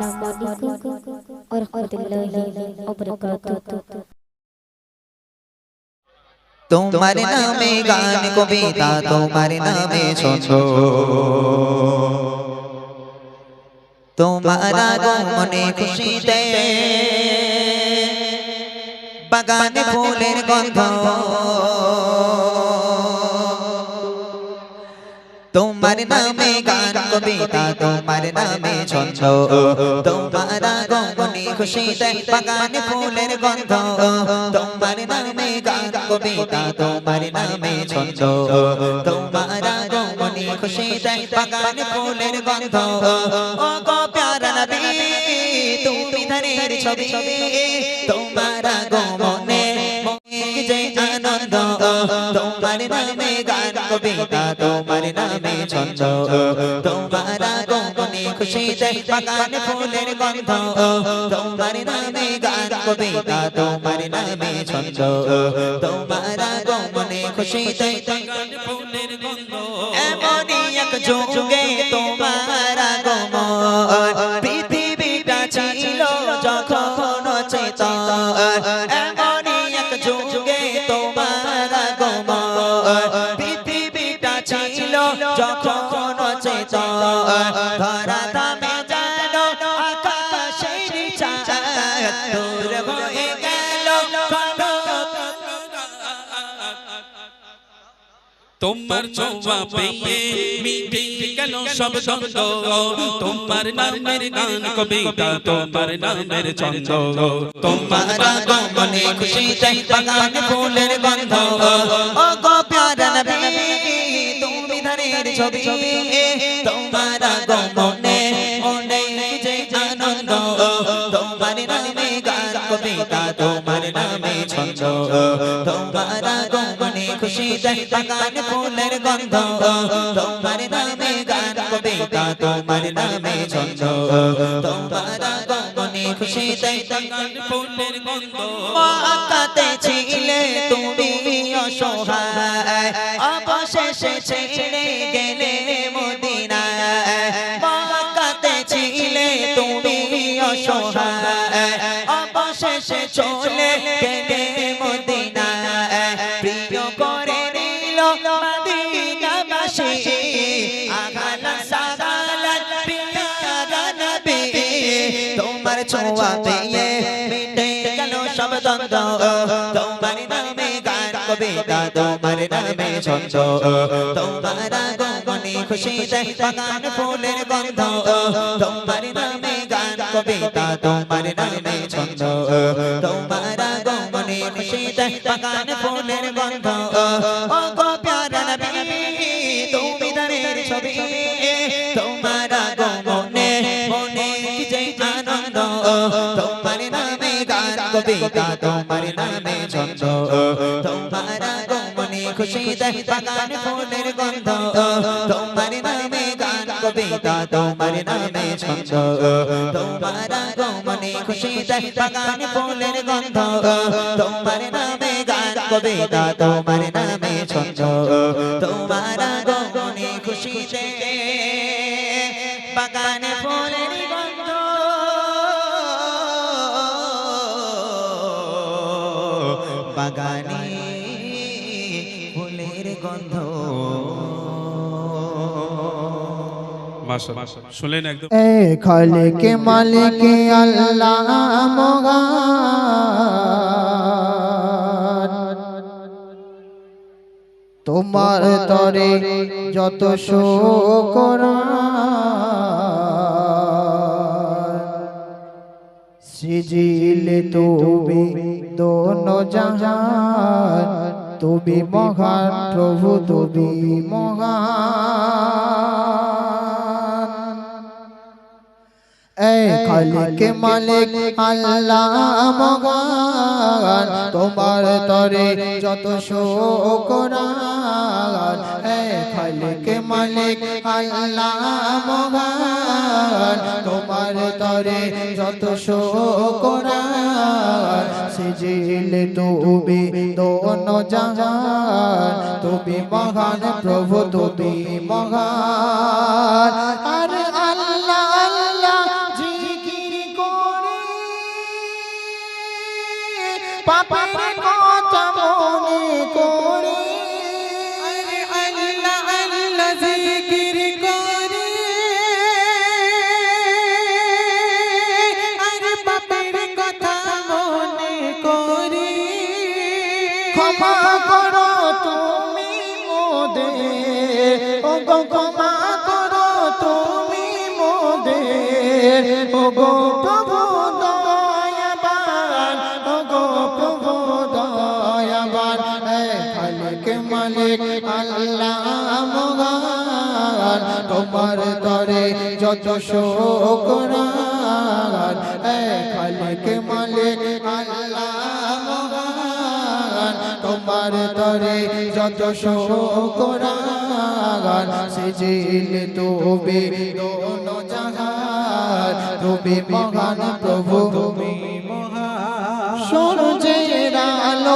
Assalamualaikum warahmatullahi wabarakatuh. তোমার নামে গান কবিতা তোমার নামে ছোট তোমার মনে খুশিতে বাগানে ফুলের গন্ধ তোমার নামে গান কবিতা, তোমার নামে ছন্দ। তোমার আগমনে খুশিতে বাগানে ফুলের গন্ধ। তোমার নামে গান কবিতা, তোমার নামে ছন্দ। তোমার আগমনে খুশিতে বাগানে ফুলের গন্ধ। ও গো প্যারা নবী, তুমি ধরের ছবি। তোমার আগমনে মনে যে আনন্দ। তোমার নামে গান কবিতা, তোমার নামে ছন্দ। তোমার আগমনে খুশিতে বাগান ফুলের গন্ধ। তোমার নামে গান কবিতা, তোমার নামে ছন্দ। তোমার আগমনে খুশিতে বাগান ফুলের গন্ধ। এমনই এক যুগে তোমার আগমন। ধরা দামে জানো আকাশের চাঁদ দূর হয়ে গেল। তোমার ছোঁয়া পেয়ে মিটে গেল সব দ্বন্দ্ব? তোমার নামের গান কবিতা তোমার নামের ছন্দ। তোমার আগমনে খুশিতে বাগান ফুলের গন্ধ। ও গো প্যারা নবী তুমি ছবি তোমার আগমনে মনে যে আনন্দ তোমার নামে গান কবিতা তোমার নামে ছন্দ তোমার আগমনে খুশিতে বাগান ফুলের গন্ধ তোমার নামে গান কবিতা তোমার নামে ছন্দ তোমার খুশিতে গান ফুলের গন্ধ। মাকাতে ছিলে তুমি অসহায়। অবশেষে ছেড়ে গেলে মদিনায়। মাকাতে ছিলে তুমি অসহায়। অবশেষে চলে গেলে মদিনায়। প্রিয় গান তোমার নামে ছন্দ তোমার আগমনে খুশিতে বাগান ফুলের গন্ধ তোমার নামে গান কবিতা তোমার নামে ছন্দ তোমার আগমনে খুশিতে বাগান ফুলের গন্ধ ও গো প্যারা নবী তুমি দানের ছবি তোমার আগমনে মনে যে আনন্দ তোমার নামে গান কবিতা তোমার নামে খুশিতে বাগান ফুলের গন্ধ। তোমার নামে গান কবিতা তোমার নামে ছন্দ। তোমার আগমনে খুশিতে বাগান ফুলের গন্ধ। তোমার নামে গান কবিতা তোমার নামে ছন্দ। তোমার আগমনে খুশিতে বাগানে ফুলের গন্ধ। বাগানে গন্ধ। শুনলেন একদম? এ খালিক মালিক আল্লাহ তোমার তরে যত শোকর সিজিলে তুমি দোনো জাহান। তুমি মহান, প্রভু তুমি মহান। এই খালিক মালিক, আল্লাহ মগান তোমার তরে যত শোকরান। এই খালিক মালিক, আল্লাহ মগান তোমার তরে যত শোকরান। সিজিল তুমি দোনো জাহান তুমি মহান প্রভু তুমি মহান। ক্ষমা করো তুমি মোদে। ও গো ক্ষমা করো তুমি মোদে। ও গো প্রভু দয়াবান ও গো প্রভু দয়াবান। খালিক মালিক আল্লাহ মহান, তোমার দরে যত শোক খালিক মালিক তোমার তরে যত শোকরান সেজিল তুমি দোনো জাহান। তুমি মহান প্রভু তুমি সূর্যের আলোয়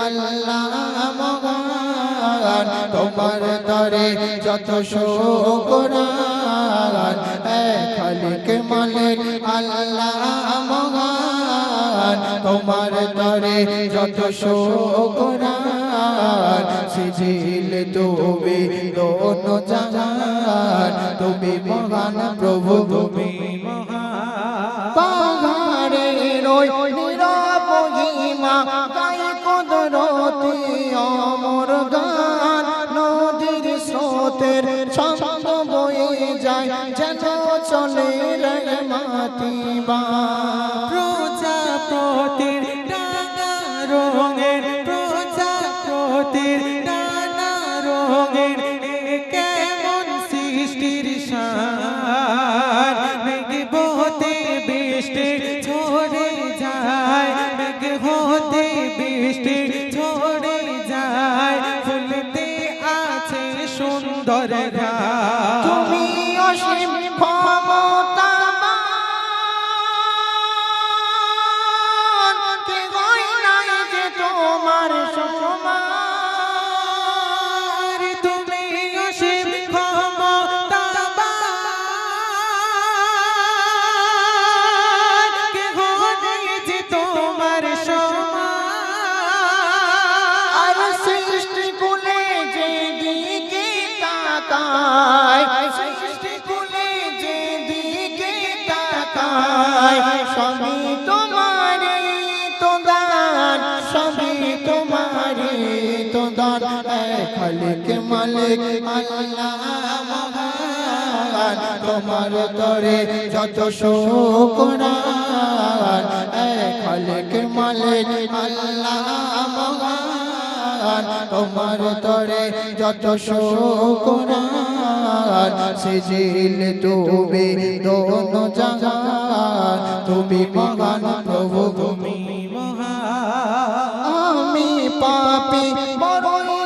আল্লাহ মগান তোমার দরে যত শোকরান খালিক মালিক আল্লাহ মগান তোমার তরে যত শোকরান সিজিল তুমি দোনো জাহান তুমি মহান প্রভু, তুমি পাহাড়ে রই নিরাপহিমা প্রজাপতির তাকায় সৃষ্টি কুলে যে দিকে তাকায়, সবই তোমারে তো দান, সবই তোমারে তো দান। খালিক মালিক আল্লাহ তোমার তরে যত শোকরান। এ খালিক মালিক আল্লাহ মহান তোমার তরে যত শোকরান সেজিল তুমি দোনো জাহান তুমি মহান প্রভু, তুমি আমি পাপি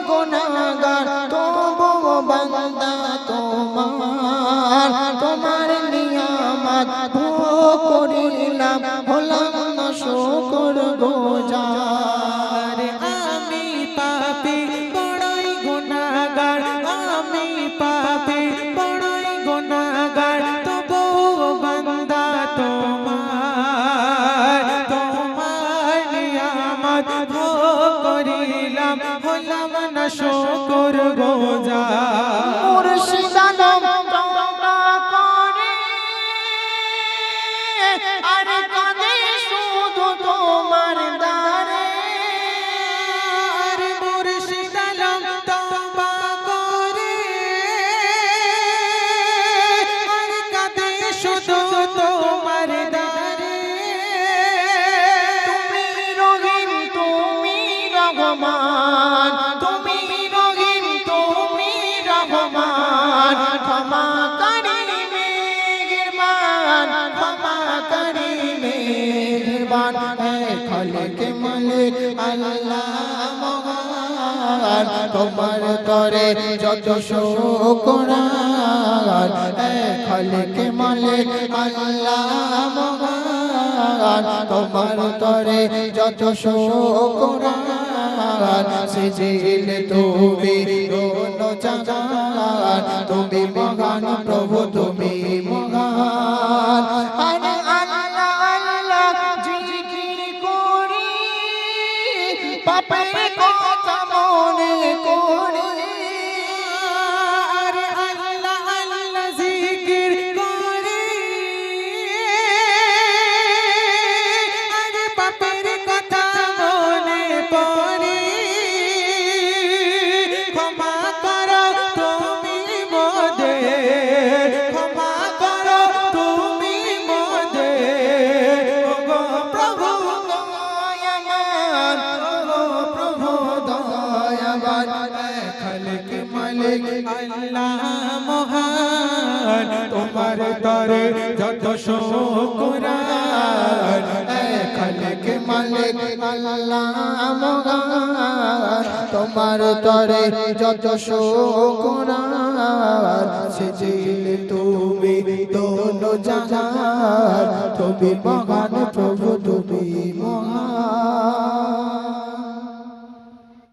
গুনাহগার তবু বান্দা তোমার তোমার নিয়ামত না শুকর গোজার মালিক আল্লাহ তোমার তরে যত শুকরান খালিক মালিক আল্লাহ তোমার তরে যত শুকরান, সিজিল তুমি তুমি প্রভু, তুমি মহান মহান তোমার তরে যত এ খালিক মালিক আল্লাহ তোমার তরে যত শুকরান সেজিল তুমি দোনো জাহান। তুমি মহান প্রভু, তুমি মহান।